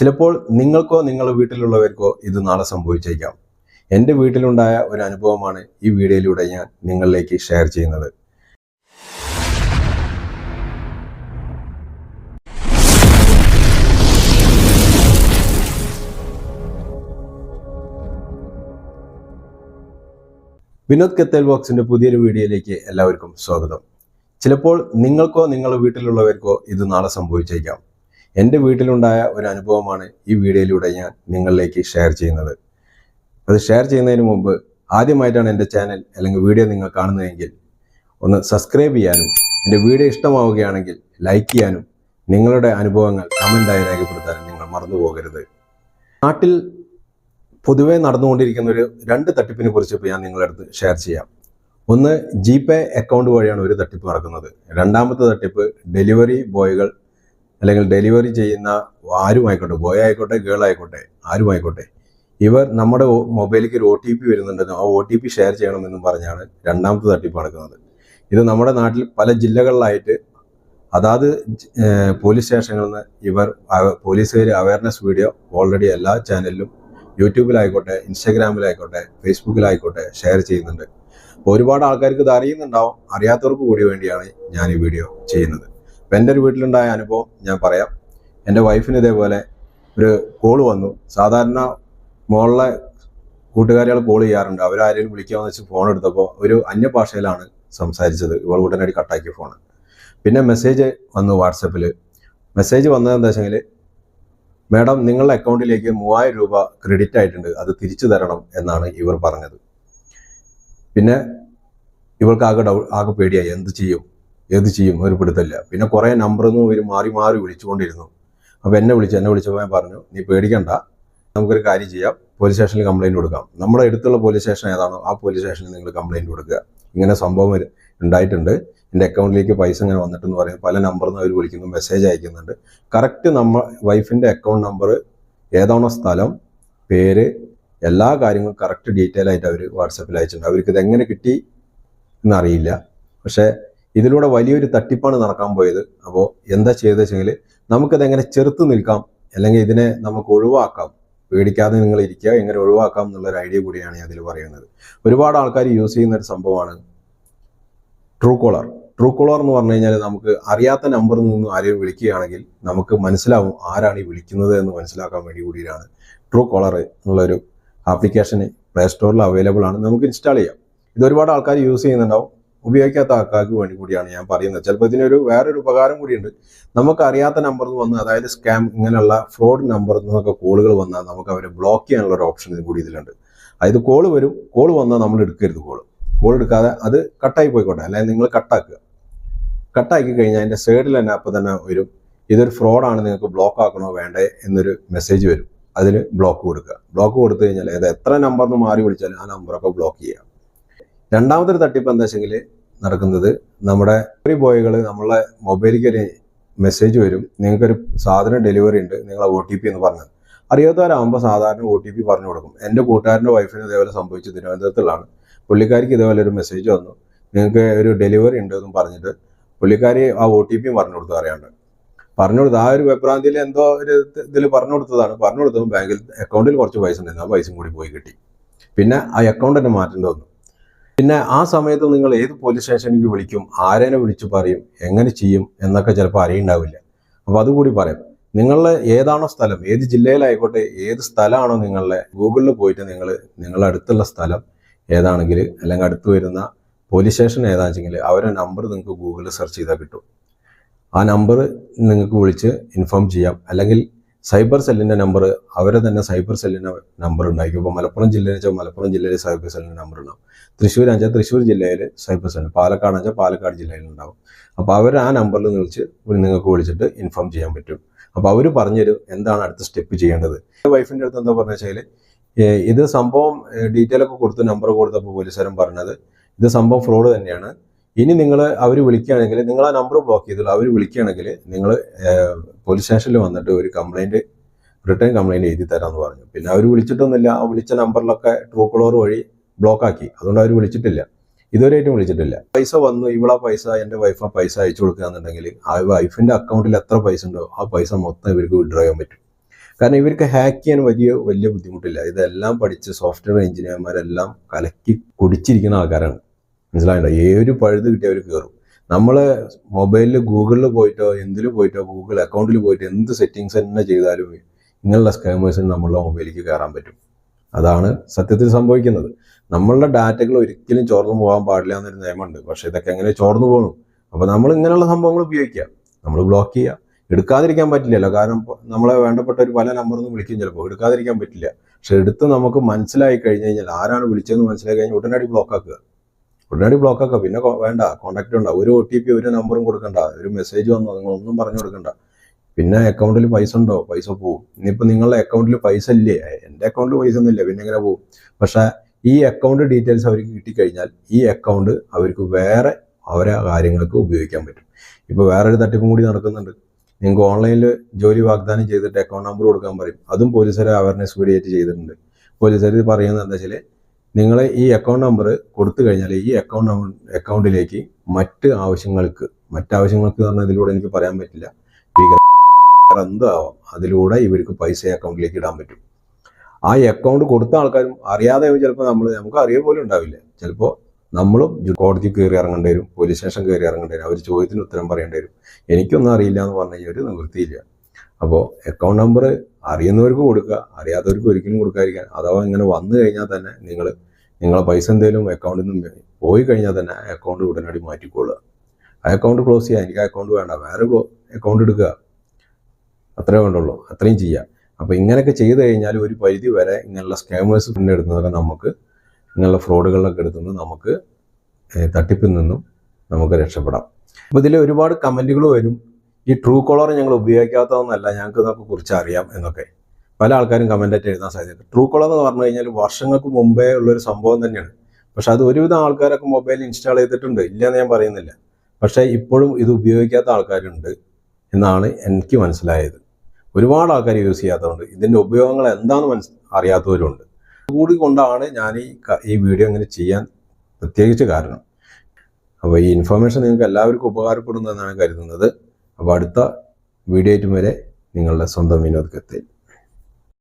ചിലപ്പോൾ നിങ്ങൾക്കോ നിങ്ങളുടെ വീട്ടിലുള്ളവർക്കോ ഇത് നാളെ സംഭവിച്ചേക്കാം. എന്റെ വീട്ടിലുണ്ടായ ഒരു അനുഭവമാണ് ഈ വീഡിയോയിലൂടെ ഞാൻ നിങ്ങളിലേക്ക് ഷെയർ ചെയ്യുന്നത്. വിനോദ് കത്തേൽ ബോക്സിന്റെ പുതിയൊരു വീഡിയോയിലേക്ക് എല്ലാവർക്കും സ്വാഗതം. ചിലപ്പോൾ നിങ്ങൾക്കോ നിങ്ങളുടെ വീട്ടിലുള്ളവർക്കോ ഇത് നാളെ സംഭവിച്ചേക്കാം. എന്റെ വീട്ടിലുണ്ടായ ഒരു അനുഭവമാണ് ഈ വീഡിയോയിലൂടെ ഞാൻ നിങ്ങളിലേക്ക് ഷെയർ ചെയ്യുന്നത്. അത് ഷെയർ ചെയ്യുന്നതിന് മുമ്പ് ആദ്യമായിട്ടാണ് എന്റെ ചാനൽ അല്ലെങ്കിൽ വീഡിയോ നിങ്ങൾ കാണുന്നതെങ്കിൽ ഒന്ന് സബ്സ്ക്രൈബ് ചെയ്യാനും എന്റെ വീഡിയോ ഇഷ്ടമാവുകയാണെങ്കിൽ ലൈക്ക് ചെയ്യാനും നിങ്ങളുടെ അനുഭവങ്ങൾ കമന്റായി രേഖപ്പെടുത്താനും നിങ്ങൾ മറന്നു പോകരുത്. നാട്ടിൽ പൊതുവേ നടന്നുകൊണ്ടിരിക്കുന്ന ഒരു രണ്ട് തട്ടിപ്പിനെ കുറിച്ച് ഇപ്പോൾ ഞാൻ നിങ്ങളുടെ അടുത്ത് ഷെയർ ചെയ്യാം. ഒന്ന് ജി പേ അക്കൗണ്ട് വഴിയാണ് ഒരു തട്ടിപ്പ് നടക്കുന്നത്. രണ്ടാമത്തെ തട്ടിപ്പ് ഡെലിവറി ബോയ്കൾ അല്ലെങ്കിൽ ഡെലിവറി ചെയ്യുന്ന ആരുമായിക്കോട്ടെ ബോയ് ആയിക്കോട്ടെ ഗേൾ ആയിക്കോട്ടെ ആരുമായിക്കോട്ടെ ഇവർ നമ്മുടെ മൊബൈലിലേക്ക് ഒരു ഒ ടി പി വരുന്നുണ്ടെന്നും ആ ഒ ടി പി ഷെയർ ചെയ്യണമെന്നും പറഞ്ഞാണ് രണ്ടാമത്തെ തട്ടിപ്പ് നടക്കുന്നത്. ഇത് നമ്മുടെ നാട്ടിൽ പല ജില്ലകളിലായിട്ട് അതാത് പോലീസ് സ്റ്റേഷനുകളിൽ നിന്ന് ഇവർ പോലീസുകാർ അവയർനെസ് വീഡിയോ ഓൾറെഡി എല്ലാ ചാനലിലും യൂട്യൂബിലായിക്കോട്ടെ ഇൻസ്റ്റാഗ്രാമിലായിക്കോട്ടെ ഫേസ്ബുക്കിലായിക്കോട്ടെ ഷെയർ ചെയ്യുന്നുണ്ട്. അപ്പോൾ ഒരുപാട് ആൾക്കാർക്ക് ഇത് അറിയുന്നുണ്ടാവും. അറിയാത്തവർക്ക് കൂടി വേണ്ടിയാണ് ഞാൻ ഈ വീഡിയോ ചെയ്യുന്നത്. അപ്പം എന്റെ ഒരു വീട്ടിലുണ്ടായ അനുഭവം ഞാൻ പറയാം. എന്റെ വൈഫിന് ഇതേപോലെ ഒരു കോൾ വന്നു. സാധാരണ മോളിലെ കൂട്ടുകാരികൾ കോൾ ചെയ്യാറുണ്ട്. അവരാരെയും വിളിക്കാമെന്ന് വെച്ച് ഫോൺ എടുത്തപ്പോൾ ഒരു അന്യഭാഷയിലാണ് സംസാരിച്ചത്. ഇവൾ ഉടനടി കട്ടാക്കിയ ഫോൺ പിന്നെ മെസ്സേജ് വന്നു വാട്സപ്പിൽ മെസ്സേജ് വന്നത് എന്താ വെച്ചെങ്കിൽ മാഡം നിങ്ങളുടെ അക്കൗണ്ടിലേക്ക് മൂവായിരം രൂപ ക്രെഡിറ്റ് ആയിട്ടുണ്ട്. അത് തിരിച്ചു തരണം എന്നാണ് ഇവർ പറഞ്ഞത്. പിന്നെ ഇവൾക്ക് ആകെ ഡൗ ആകെ പേടിയായി. എന്ത് ചെയ്യും? ഏത് ചെയ്യും? ഒരു പിടുത്തല്ല പിന്നെ കുറേ നമ്പറിൽ നിന്ന് ഇവർ മാറി മാറി വിളിച്ചുകൊണ്ടിരുന്നു. അപ്പോൾ എന്നെ വിളിച്ചു എന്നെ വിളിച്ചപ്പോൾ ഞാൻ പറഞ്ഞു നീ പേടിക്കണ്ട. നമുക്കൊരു കാര്യം ചെയ്യാം. പോലീസ് സ്റ്റേഷനിൽ കംപ്ലൈന്റ് കൊടുക്കാം. നമ്മുടെ അടുത്തുള്ള പോലീസ് സ്റ്റേഷൻ ഏതാണോ ആ പോലീസ് സ്റ്റേഷനിൽ നിങ്ങൾ കംപ്ലൈന്റ് കൊടുക്കുക. ഇങ്ങനെ സംഭവം ഉണ്ടായിട്ടുണ്ട്. എന്റെ അക്കൗണ്ടിലേക്ക് പൈസ ഇങ്ങനെ വന്നിട്ടെന്ന് പറയുന്നത് പല നമ്പറിൽ നിന്ന് അവർ വിളിക്കുന്നു മെസ്സേജ് അയക്കുന്നുണ്ട്. കറക്റ്റ് നമ്മ വൈഫിന്റെ അക്കൗണ്ട് നമ്പർ ഏതാണോ സ്ഥലം പേര് എല്ലാ കാര്യങ്ങളും കറക്റ്റ് ഡീറ്റെയിൽ ആയിട്ട് അവർ വാട്സപ്പിൽ അയച്ചിട്ടുണ്ട്. അവർക്ക് എങ്ങനെ കിട്ടി എന്നറിയില്ല. പക്ഷേ ഇതിലൂടെ വലിയൊരു തട്ടിപ്പാണ് നടക്കാൻ പോയത്. അപ്പോൾ എന്താ ചെയ്തത് വെച്ചെങ്കിൽ നമുക്കത് എങ്ങനെ ചെറുത്ത് നിൽക്കാം അല്ലെങ്കിൽ ഇതിനെ നമുക്ക് ഒഴിവാക്കാം പേടിക്കാതെ നിങ്ങൾ ഇരിക്കുക എങ്ങനെ ഒഴിവാക്കാം എന്നുള്ളൊരു ഐഡിയ കൂടിയാണ് ഞാൻ അതിൽ പറയുന്നത്. ഒരുപാട് ആൾക്കാർ യൂസ് ചെയ്യുന്ന ഒരു സംഭവമാണ് ട്രൂ കോളർ. ട്രൂ കോളർ എന്ന് പറഞ്ഞു കഴിഞ്ഞാൽ നമുക്ക് അറിയാത്ത നമ്പറിൽ നിന്ന് ആരെയും വിളിക്കുകയാണെങ്കിൽ നമുക്ക് മനസ്സിലാവും ആരാണ് ഈ വിളിക്കുന്നത് എന്ന് മനസ്സിലാക്കാൻ വേണ്ടി കൂടിയാണ് ട്രൂ കോളർ എന്നുള്ളൊരു ആപ്ലിക്കേഷൻ പ്ലേ സ്റ്റോറിൽ അവൈലബിൾ ആണ്. നമുക്ക് ഇൻസ്റ്റാൾ ചെയ്യാം. ഇത് ഒരുപാട് ആൾക്കാർ യൂസ് ചെയ്യുന്നുണ്ടാവും. ഉപയോഗിക്കാത്ത ആൾക്കാർക്ക് വേണ്ടി കൂടിയാണ് ഞാൻ പറയുന്നത്. ചിലപ്പോൾ ഇതിനൊരു വേറൊരു ഉപകാരം കൂടിയുണ്ട്. നമുക്ക് അറിയാത്ത നിന്ന് വന്ന് അതായത് സ്കാം ഇങ്ങനെയുള്ള ഫ്രോഡ് നമ്പറിൽ നിന്നൊക്കെ കോളുകൾ വന്നാൽ നമുക്ക് അവരെ ബ്ലോക്ക് ചെയ്യാനുള്ള ഒരു ഓപ്ഷൻ കൂടി ഇതിലുണ്ട്. അതായത് കോൾ വരും കോൾ വന്നാൽ നമ്മൾ എടുക്കരുത് കോൾ കോൾ എടുക്കാതെ അത് കട്ടായി പോയിക്കോട്ടെ. അല്ലെങ്കിൽ നിങ്ങൾ കട്ടാക്കുക കട്ടാക്കി കഴിഞ്ഞാൽ അതിന്റെ സൈഡിൽ തന്നെ അപ്പോൾ തന്നെ വരും. ഇതൊരു ഫ്രോഡാണ് നിങ്ങൾക്ക് ബ്ലോക്ക് ആക്കണോ വേണ്ടേ എന്നൊരു മെസ്സേജ് വരും. അതിന് ബ്ലോക്ക് കൊടുക്കുക. ബ്ലോക്ക് കൊടുത്തു കഴിഞ്ഞാൽ അത് എത്ര നമ്പറിന്ന് മാറി വിളിച്ചാലും ആ നമ്പറൊക്കെ ബ്ലോക്ക് ചെയ്യുക രണ്ടാമതൊരു തട്ടിപ്പ് എന്താ വെച്ചെങ്കിൽ നടക്കുന്നത് നമ്മുടെ ഡെലിവറി ബോയ്കൾ നമ്മളെ മൊബൈലിലേക്ക് ഒരു മെസ്സേജ് വരും. നിങ്ങൾക്കൊരു സാധനം ഡെലിവറി ഉണ്ട് നിങ്ങളെ ഒ ടി പി എന്ന് പറഞ്ഞത് അറിയാത്തവരാകുമ്പോൾ സാധാരണ ഒ ടി പി പറഞ്ഞു കൊടുക്കും. എന്റെ കൂട്ടുകാരന്റെ വൈഫിന് ഇതേപോലെ സംഭവിച്ചു തിരുവനന്തപുരത്തിലാണ് പുള്ളിക്കാരിക്ക് ഇതേപോലെ ഒരു മെസ്സേജ് വന്നു. നിങ്ങൾക്ക് ഒരു ഡെലിവറി ഉണ്ട് എന്നും പറഞ്ഞിട്ട് പുള്ളിക്കാരി ആ ഒ ടി പിയും പറഞ്ഞു കൊടുത്തു അറിയാണ്ട്. പറഞ്ഞു കൊടുത്തു. ആ ഒരു വെപ്രാന്തിയിൽ എന്തോ ഒരു ഇതിൽ പറഞ്ഞു കൊടുത്തതാണ്. പറഞ്ഞു കൊടുത്തപ്പോൾ ബാങ്കിൽ അക്കൗണ്ടിൽ കുറച്ച് പൈസ ഉണ്ടായിരുന്നു. ആ പൈസയും കൂടി പോയി കിട്ടി. പിന്നെ ആ അക്കൗണ്ട് തന്നെ മാറ്റേണ്ടി വന്നു. പിന്നെ ആ സമയത്ത് നിങ്ങൾ ഏത് പോലീസ് സ്റ്റേഷനിലേക്ക് വിളിക്കും? ആരേനെ വിളിച്ചു പറയും? എങ്ങനെ ചെയ്യും? എന്നൊക്കെ ചിലപ്പോൾ അറിയുണ്ടാവില്ല. അപ്പോൾ അതുകൂടി പറയാം. നിങ്ങളുടെ ഏതാണോ സ്ഥലം ഏത് ജില്ലയിലായിക്കോട്ടെ ഏത് സ്ഥലമാണോ നിങ്ങളുടെ ഗൂഗിളിൽ പോയിട്ട് നിങ്ങൾ നിങ്ങളുടെ അടുത്തുള്ള സ്ഥലം ഏതാണെങ്കിൽ അല്ലെങ്കിൽ അടുത്ത് വരുന്ന പോലീസ് സ്റ്റേഷൻ ഏതാണെച്ചെങ്കിൽ അവരുടെ നമ്പർ നിങ്ങൾക്ക് ഗൂഗിളിൽ സെർച്ച് ചെയ്താൽ കിട്ടും. ആ നമ്പർ നിങ്ങൾക്ക് വിളിച്ച് ഇൻഫോം ചെയ്യാം. അല്ലെങ്കിൽ സൈബർ സെല്ലിന്റെ നമ്പർ അവരെ തന്നെ സൈബർ സെല്ലിന്റെ നമ്പർ ഉണ്ടായിരിക്കും. ഇപ്പോൾ മലപ്പുറം ജില്ലയിൽ വെച്ചാൽ മലപ്പുറം ജില്ലയിൽ സൈബർ സെല്ലിന്റെ നമ്പർ ഉണ്ടാവും. തൃശ്ശൂർ വെച്ചാൽ തൃശ്ശൂർ ജില്ലയിൽ സൈബർ സെല്ല് പാലക്കാട് വെച്ചാൽ പാലക്കാട് ജില്ലയിൽ ഉണ്ടാവും. അപ്പോൾ അവർ ആ നമ്പറിൽ വിളിച്ച് നിങ്ങൾക്ക് വിളിച്ചിട്ട് ഇൻഫോം ചെയ്യാൻ പറ്റും. അപ്പോൾ അവർ പറഞ്ഞുതരും എന്താണ് അടുത്ത സ്റ്റെപ്പ് ചെയ്യേണ്ടത്. വൈഫിന്റെ അടുത്ത് എന്താ പറഞ്ഞു വെച്ചാൽ ഇത് സംഭവം ഡീറ്റെയിൽ ഒക്കെ കൊടുത്ത് നമ്പർ കൊടുത്തപ്പോൾ പോലീസുകാരൻ പറഞ്ഞത് ഇത് സംഭവം ഫ്രോഡ് തന്നെയാണ്. ഇനി നിങ്ങൾ അവർ വിളിക്കുകയാണെങ്കിൽ നിങ്ങൾ ആ നമ്പർ ബ്ലോക്ക് ചെയ്തുള്ളൂ. അവർ വിളിക്കുകയാണെങ്കിൽ നിങ്ങൾ പോലീസ് സ്റ്റേഷനിൽ വന്നിട്ട് ഒരു കംപ്ലൈന്റ് റിട്ടേൺ കംപ്ലൈന്റ് എഴുതി തരാമെന്ന് പറഞ്ഞു. പിന്നെ അവർ വിളിച്ചിട്ടൊന്നുമില്ല. ആ വിളിച്ച നമ്പറിലൊക്കെ ട്രൂ കോളർ വഴി ബ്ലോക്ക് ആക്കി. അതുകൊണ്ട് അവർ വിളിച്ചിട്ടില്ല. ഇതുവരെയായിട്ടും വിളിച്ചിട്ടില്ല. പൈസ വന്നു. ഇവളാ പൈസ എന്റെ വൈഫ് ആ പൈസ അയച്ചു കൊടുക്കുക എന്നുണ്ടെങ്കിൽ ആ വൈഫിന്റെ അക്കൗണ്ടിൽ എത്ര പൈസ ഉണ്ടോ ആ പൈസ മൊത്തം ഇവർക്ക് വിഡ്രോ ചെയ്യാൻ പറ്റും. കാരണം ഇവർക്ക് ഹാക്ക് ചെയ്യാൻ വലിയ വലിയ ബുദ്ധിമുട്ടില്ല. ഇതെല്ലാം പഠിച്ച് സോഫ്റ്റ്വെയർ എഞ്ചിനീയർമാരെല്ലാം കലക്കി കുടിച്ചിരിക്കുന്ന ആൾക്കാരാണ്. മനസ്സിലായിട്ടോ ഏതൊരു പഴുത് കിട്ടിയവർ കയറും നമ്മൾ മൊബൈലിൽ ഗൂഗിളിൽ പോയിട്ടോ എന്തിൽ പോയിട്ടോ ഗൂഗിൾ അക്കൗണ്ടിൽ പോയിട്ട് എന്ത് സെറ്റിങ്സ് തന്നെ ചെയ്താലും ഇങ്ങനെയുള്ള സ്കാമേഴ്സിന് നമ്മളുടെ മൊബൈലിലേക്ക് കയറാൻ പറ്റും. അതാണ് സത്യത്തിൽ സംഭവിക്കുന്നത്. നമ്മളുടെ ഡാറ്റകൾ ഒരിക്കലും ചോർന്നു പോകാൻ പാടില്ല എന്നൊരു നിയമമുണ്ട്. പക്ഷെ ഇതൊക്കെ എങ്ങനെ ചോർന്നു പോകണം അപ്പോൾ നമ്മൾ ഇങ്ങനെയുള്ള സംഭവങ്ങൾ ഉപയോഗിക്കുക. നമ്മൾ ബ്ലോക്ക് ചെയ്യുക. എടുക്കാതിരിക്കാൻ പറ്റില്ലല്ലോ. കാരണം നമ്മളെ വേണ്ടപ്പെട്ട ഒരു പല നമ്പറിൽ നിന്ന് വിളിക്കും ചിലപ്പോൾ എടുക്കാതിരിക്കാൻ പറ്റില്ല. പക്ഷെ എടുത്ത് നമുക്ക് മനസ്സിലായി കഴിഞ്ഞ് കഴിഞ്ഞാൽ ആരാണ് വിളിച്ചതെന്ന് മനസ്സിലായി കഴിഞ്ഞാൽ ഉടനടി ബ്ലോക്ക് ആക്കുക. ഉടനടി ബ്ലോക്ക് ആക്കാം. പിന്നെ വേണ്ട കോൺടാക്ട് ഉണ്ട ഒരു ഒ ടി പി ഒരു നമ്പറും കൊടുക്കണ്ട. ഒരു മെസ്സേജ് വന്നോ നിങ്ങളൊന്നും പറഞ്ഞു കൊടുക്കണ്ട. പിന്നെ അക്കൗണ്ടിൽ പൈസ ഉണ്ടോ? പൈസ പോവും. ഇനിയിപ്പോൾ നിങ്ങളുടെ അക്കൗണ്ടിൽ പൈസ ഇല്ലേ? എന്റെ അക്കൗണ്ടിൽ പൈസ ഒന്നുമില്ല പിന്നെ എങ്ങനെ പോവും? പക്ഷേ ഈ അക്കൗണ്ട് ഡീറ്റെയിൽസ് അവർക്ക് കിട്ടിക്കഴിഞ്ഞാൽ ഈ അക്കൗണ്ട് അവർക്ക് വേറെ അവരെ കാര്യങ്ങൾക്ക് ഉപയോഗിക്കാൻ പറ്റും. ഇപ്പോൾ വേറൊരു തട്ടിപ്പും കൂടി നടക്കുന്നുണ്ട്. നിങ്ങൾക്ക് ഓൺലൈനിൽ ജോലി വാഗ്ദാനം ചെയ്തിട്ട് അക്കൗണ്ട് നമ്പർ കൊടുക്കാൻ പറയും. അതും പോലീസുകാരെ അവയർനെസ് ക്രിയേറ്റ് ചെയ്തിട്ടുണ്ട്. പോലീസുകാർ പറയുന്നത് എന്താ വെച്ചാൽ നിങ്ങൾ ഈ അക്കൗണ്ട് നമ്പർ കൊടുത്തു കഴിഞ്ഞാൽ ഈ അക്കൗണ്ട് അക്കൗണ്ടിലേക്ക് മറ്റ് ആവശ്യങ്ങൾക്ക് മറ്റാവശ്യങ്ങൾക്ക് പറഞ്ഞാൽ ഇതിലൂടെ എനിക്ക് പറയാൻ പറ്റില്ല. എന്താവാം? അതിലൂടെ ഇവർക്ക് പൈസ അക്കൗണ്ടിലേക്ക് ഇടാൻ പറ്റും. ആ അക്കൗണ്ട് കൊടുത്ത ആൾക്കാരും അറിയാതെ ചിലപ്പോൾ നമ്മൾ നമുക്ക് അറിയ പോലും ഉണ്ടാവില്ല. ചിലപ്പോൾ നമ്മളും കോടതി കയറി ഇറങ്ങേണ്ടി വരും പോലീസ് സ്റ്റേഷൻ കയറി ഇറങ്ങേണ്ടി വരും. അവർ ചോദ്യത്തിന് ഉത്തരം പറയേണ്ടി വരും. എനിക്കൊന്നും അറിയില്ല എന്ന് പറഞ്ഞു ഒരു നിവൃത്തിയില്ല. അപ്പോൾ അക്കൗണ്ട് നമ്പർ അറിയുന്നവർക്ക് കൊടുക്കുക അറിയാത്തവർക്ക് ഒരിക്കലും കൊടുക്കാതിരിക്കാൻ. അഥവാ ഇങ്ങനെ വന്നു കഴിഞ്ഞാൽ തന്നെ നിങ്ങൾ നിങ്ങളെ പൈസ എന്തെങ്കിലും അക്കൗണ്ടിൽ നിന്ന് പോയി കഴിഞ്ഞാൽ തന്നെ അക്കൗണ്ട് ഉടനടി മാറ്റിക്കൊള്ളുക ആ അക്കൗണ്ട് ക്ലോസ് ചെയ്യുക എനിക്ക് അക്കൗണ്ട് വേണ്ട വേറെ അക്കൗണ്ട് എടുക്കുക. അത്രേ വേണ്ടുള്ളൂ അത്രയും ചെയ്യുക അപ്പോൾ ഇങ്ങനെയൊക്കെ ചെയ്ത് കഴിഞ്ഞാൽ ഒരു പരിധി വരെ ഇങ്ങനെയുള്ള സ്കാമേഴ്സ് പിന്നെ എടുക്കുന്നതൊക്കെ നമുക്ക് ഇങ്ങനെയുള്ള ഫ്രോഡുകളിലൊക്കെ എടുത്തുനിന്ന് നമുക്ക് തട്ടിപ്പിൽ നിന്നും നമുക്ക് രക്ഷപ്പെടാം. അപ്പോൾ ഇതിൽ ഒരുപാട് കമന്റുകൾ വരും. ഈ ട്രൂ കോളർ ഞങ്ങൾ ഉപയോഗിക്കാത്തതെന്നല്ല ഞങ്ങൾക്ക് ഇതൊക്കെ കുറിച്ച് അറിയാം എന്നൊക്കെ. പല ആൾക്കാരും കമന്റായിട്ട് എഴുതാൻ സാധ്യത ട്രൂ കോളർ എന്ന് പറഞ്ഞു കഴിഞ്ഞാൽ വർഷങ്ങൾക്ക് മുമ്പേ ഉള്ളൊരു സംഭവം തന്നെയാണ്. പക്ഷെ അത് ഒരുവിധം ആൾക്കാരൊക്കെ മൊബൈൽ ഇൻസ്റ്റാൾ ചെയ്തിട്ടുണ്ട്. ഇല്ലയെന്ന് ഞാൻ പറയുന്നില്ല. പക്ഷേ ഇപ്പോഴും ഇത് ഉപയോഗിക്കാത്ത ആൾക്കാരുണ്ട് എന്നാണ് എനിക്ക് മനസ്സിലായത്. ഒരുപാട് ആൾക്കാർ യൂസ് ചെയ്യാത്തതുകൊണ്ട് ഇതിന്റെ ഉപയോഗങ്ങൾ എന്താണെന്ന് മനസ് അറിയാത്തവരുണ്ട്. കൂടി കൊണ്ടാണ് ഞാൻ ഈ ഈ വീഡിയോ ഇങ്ങനെ ചെയ്യാൻ പ്രത്യേകിച്ച് കാരണം. അപ്പോൾ ഈ ഇൻഫർമേഷൻ നിങ്ങൾക്ക് എല്ലാവർക്കും ഉപകാരപ്പെടുന്നതെന്നാണ് കരുതുന്നത്. അപ്പോൾ അടുത്ത വീഡിയോ വരെ നിങ്ങളുടെ സ്വന്തം വിനോദ് കത്തേൽ